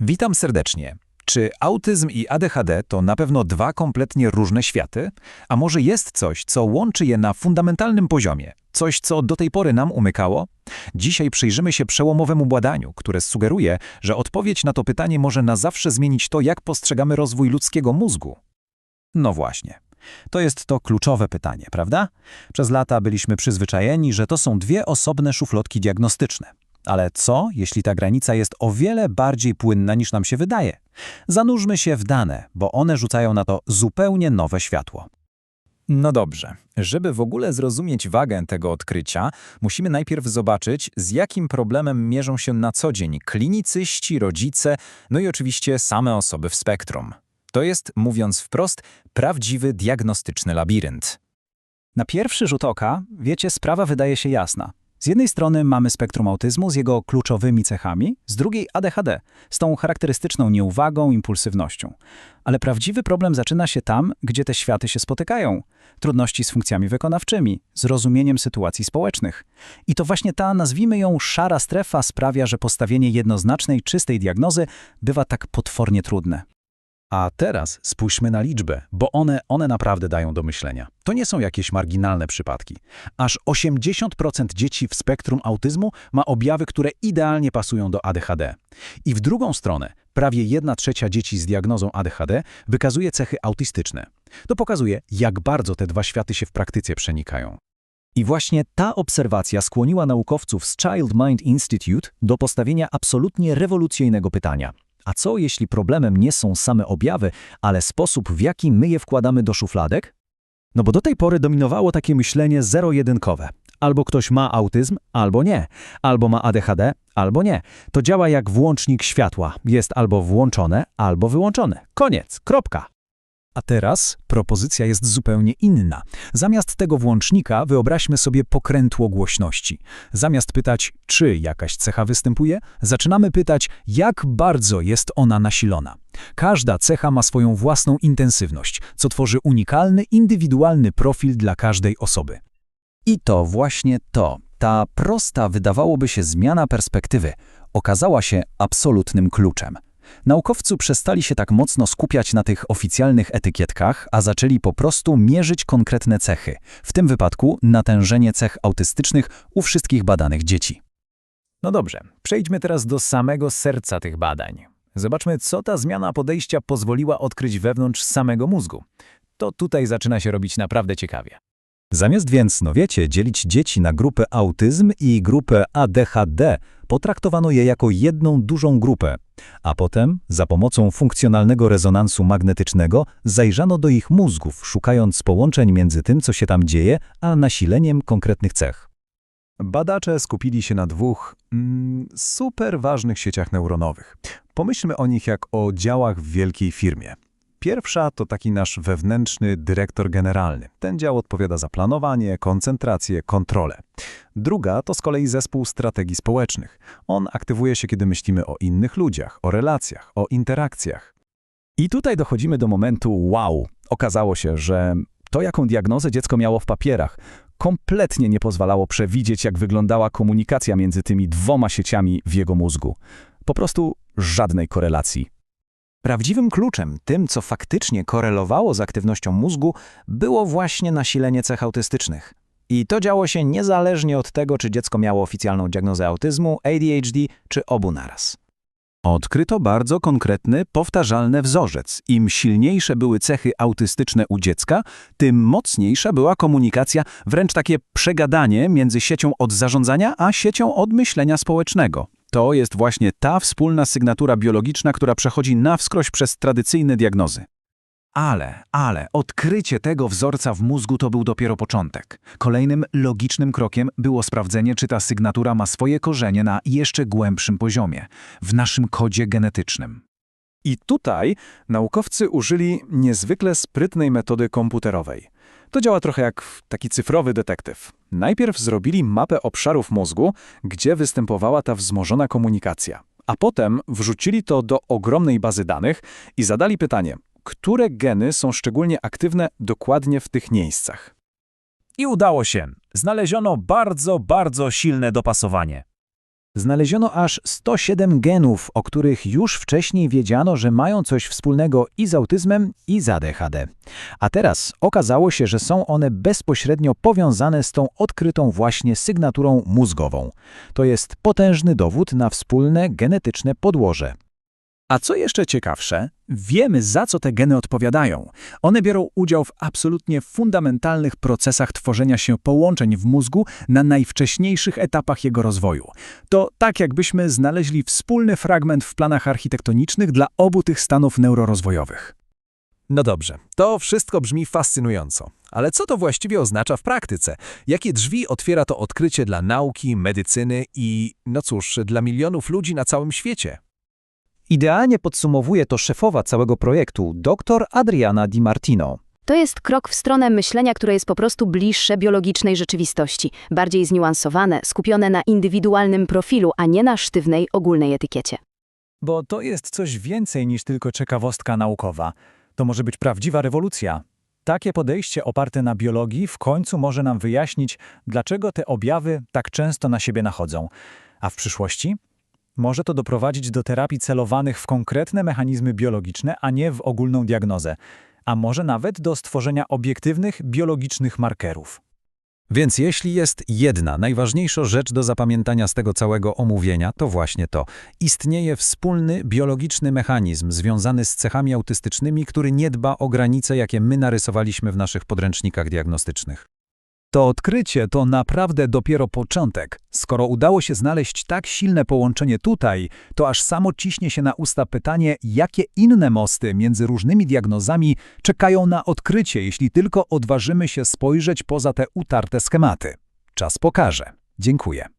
Witam serdecznie. Czy autyzm i ADHD to na pewno dwa kompletnie różne światy? A może jest coś, co łączy je na fundamentalnym poziomie? Coś, co do tej pory nam umykało? Dzisiaj przyjrzymy się przełomowemu badaniu, które sugeruje, że odpowiedź na to pytanie może na zawsze zmienić to, jak postrzegamy rozwój ludzkiego mózgu. No właśnie. To jest to kluczowe pytanie, prawda? Przez lata byliśmy przyzwyczajeni, że to są dwie osobne szufladki diagnostyczne. Ale co, jeśli ta granica jest o wiele bardziej płynna niż nam się wydaje? Zanurzmy się w dane, bo one rzucają na to zupełnie nowe światło. No dobrze. Żeby w ogóle zrozumieć wagę tego odkrycia, musimy najpierw zobaczyć, z jakim problemem mierzą się na co dzień klinicyści, rodzice, no i oczywiście same osoby w spektrum. To jest, mówiąc wprost, prawdziwy diagnostyczny labirynt. Na pierwszy rzut oka, wiecie, sprawa wydaje się jasna. Z jednej strony mamy spektrum autyzmu z jego kluczowymi cechami, z drugiej ADHD, z tą charakterystyczną nieuwagą, impulsywnością. Ale prawdziwy problem zaczyna się tam, gdzie te światy się spotykają. Trudności z funkcjami wykonawczymi, z rozumieniem sytuacji społecznych. I to właśnie ta, nazwijmy ją, szara strefa sprawia, że postawienie jednoznacznej, czystej diagnozy bywa tak potwornie trudne. A teraz spójrzmy na liczbę, bo one, one naprawdę dają do myślenia. To nie są jakieś marginalne przypadki. Aż 80% dzieci w spektrum autyzmu ma objawy, które idealnie pasują do ADHD. I w drugą stronę, prawie 1 trzecia dzieci z diagnozą ADHD wykazuje cechy autystyczne. To pokazuje, jak bardzo te dwa światy się w praktyce przenikają. I właśnie ta obserwacja skłoniła naukowców z Child Mind Institute do postawienia absolutnie rewolucyjnego pytania. A co jeśli problemem nie są same objawy, ale sposób, w jaki my je wkładamy do szufladek? No bo do tej pory dominowało takie myślenie zero-jedynkowe. Albo ktoś ma autyzm, albo nie. Albo ma ADHD, albo nie. To działa jak włącznik światła. Jest albo włączone, albo wyłączone. Koniec. Kropka. A teraz propozycja jest zupełnie inna. Zamiast tego włącznika wyobraźmy sobie pokrętło głośności. Zamiast pytać, czy jakaś cecha występuje, zaczynamy pytać, jak bardzo jest ona nasilona. Każda cecha ma swoją własną intensywność, co tworzy unikalny, indywidualny profil dla każdej osoby. I to właśnie to, ta prosta, wydawałoby się zmiana perspektywy, okazała się absolutnym kluczem. Naukowcy przestali się tak mocno skupiać na tych oficjalnych etykietkach, a zaczęli po prostu mierzyć konkretne cechy, w tym wypadku natężenie cech autystycznych u wszystkich badanych dzieci. No dobrze, przejdźmy teraz do samego serca tych badań. Zobaczmy, co ta zmiana podejścia pozwoliła odkryć wewnątrz samego mózgu. To tutaj zaczyna się robić naprawdę ciekawie. Zamiast więc, no wiecie, dzielić dzieci na grupę autyzm i grupę ADHD, potraktowano je jako jedną dużą grupę, a potem za pomocą funkcjonalnego rezonansu magnetycznego zajrzano do ich mózgów, szukając połączeń między tym, co się tam dzieje, a nasileniem konkretnych cech. Badacze skupili się na dwóch mm, super ważnych sieciach neuronowych. Pomyślmy o nich jak o działach w wielkiej firmie. Pierwsza to taki nasz wewnętrzny dyrektor generalny. Ten dział odpowiada za planowanie, koncentrację, kontrolę. Druga to z kolei zespół strategii społecznych. On aktywuje się, kiedy myślimy o innych ludziach, o relacjach, o interakcjach. I tutaj dochodzimy do momentu wow. Okazało się, że to, jaką diagnozę dziecko miało w papierach, kompletnie nie pozwalało przewidzieć, jak wyglądała komunikacja między tymi dwoma sieciami w jego mózgu. Po prostu żadnej korelacji. Prawdziwym kluczem, tym co faktycznie korelowało z aktywnością mózgu, było właśnie nasilenie cech autystycznych. I to działo się niezależnie od tego, czy dziecko miało oficjalną diagnozę autyzmu, ADHD czy obu naraz. Odkryto bardzo konkretny, powtarzalny wzorzec. Im silniejsze były cechy autystyczne u dziecka, tym mocniejsza była komunikacja, wręcz takie przegadanie między siecią od zarządzania a siecią od myślenia społecznego. To jest właśnie ta wspólna sygnatura biologiczna, która przechodzi na wskroś przez tradycyjne diagnozy. Ale, ale, odkrycie tego wzorca w mózgu to był dopiero początek. Kolejnym logicznym krokiem było sprawdzenie, czy ta sygnatura ma swoje korzenie na jeszcze głębszym poziomie, w naszym kodzie genetycznym. I tutaj naukowcy użyli niezwykle sprytnej metody komputerowej. To działa trochę jak taki cyfrowy detektyw. Najpierw zrobili mapę obszarów mózgu, gdzie występowała ta wzmożona komunikacja, a potem wrzucili to do ogromnej bazy danych i zadali pytanie, które geny są szczególnie aktywne dokładnie w tych miejscach. I udało się. Znaleziono bardzo, bardzo silne dopasowanie. Znaleziono aż 107 genów, o których już wcześniej wiedziano, że mają coś wspólnego i z autyzmem, i z ADHD. A teraz okazało się, że są one bezpośrednio powiązane z tą odkrytą właśnie sygnaturą mózgową. To jest potężny dowód na wspólne genetyczne podłoże. A co jeszcze ciekawsze, wiemy za co te geny odpowiadają. One biorą udział w absolutnie fundamentalnych procesach tworzenia się połączeń w mózgu na najwcześniejszych etapach jego rozwoju. To tak jakbyśmy znaleźli wspólny fragment w planach architektonicznych dla obu tych stanów neurorozwojowych. No dobrze, to wszystko brzmi fascynująco. Ale co to właściwie oznacza w praktyce? Jakie drzwi otwiera to odkrycie dla nauki, medycyny i, no cóż, dla milionów ludzi na całym świecie? Idealnie podsumowuje to szefowa całego projektu, dr Adriana Di Martino. To jest krok w stronę myślenia, które jest po prostu bliższe biologicznej rzeczywistości, bardziej zniuansowane, skupione na indywidualnym profilu, a nie na sztywnej, ogólnej etykiecie. Bo to jest coś więcej niż tylko ciekawostka naukowa. To może być prawdziwa rewolucja. Takie podejście oparte na biologii w końcu może nam wyjaśnić, dlaczego te objawy tak często na siebie nachodzą. A w przyszłości? Może to doprowadzić do terapii celowanych w konkretne mechanizmy biologiczne, a nie w ogólną diagnozę. A może nawet do stworzenia obiektywnych biologicznych markerów. Więc jeśli jest jedna najważniejsza rzecz do zapamiętania z tego całego omówienia, to właśnie to. Istnieje wspólny biologiczny mechanizm związany z cechami autystycznymi, który nie dba o granice, jakie my narysowaliśmy w naszych podręcznikach diagnostycznych. To odkrycie to naprawdę dopiero początek. Skoro udało się znaleźć tak silne połączenie tutaj, to aż samo ciśnie się na usta pytanie, jakie inne mosty między różnymi diagnozami czekają na odkrycie, jeśli tylko odważymy się spojrzeć poza te utarte schematy. Czas pokaże. Dziękuję.